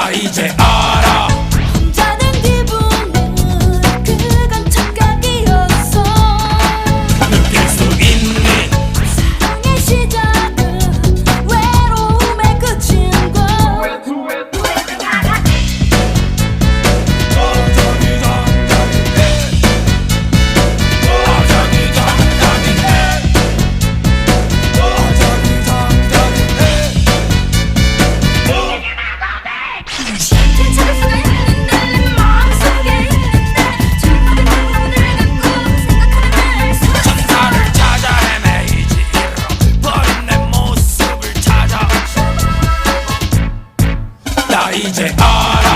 Dajcie, 이제 알아.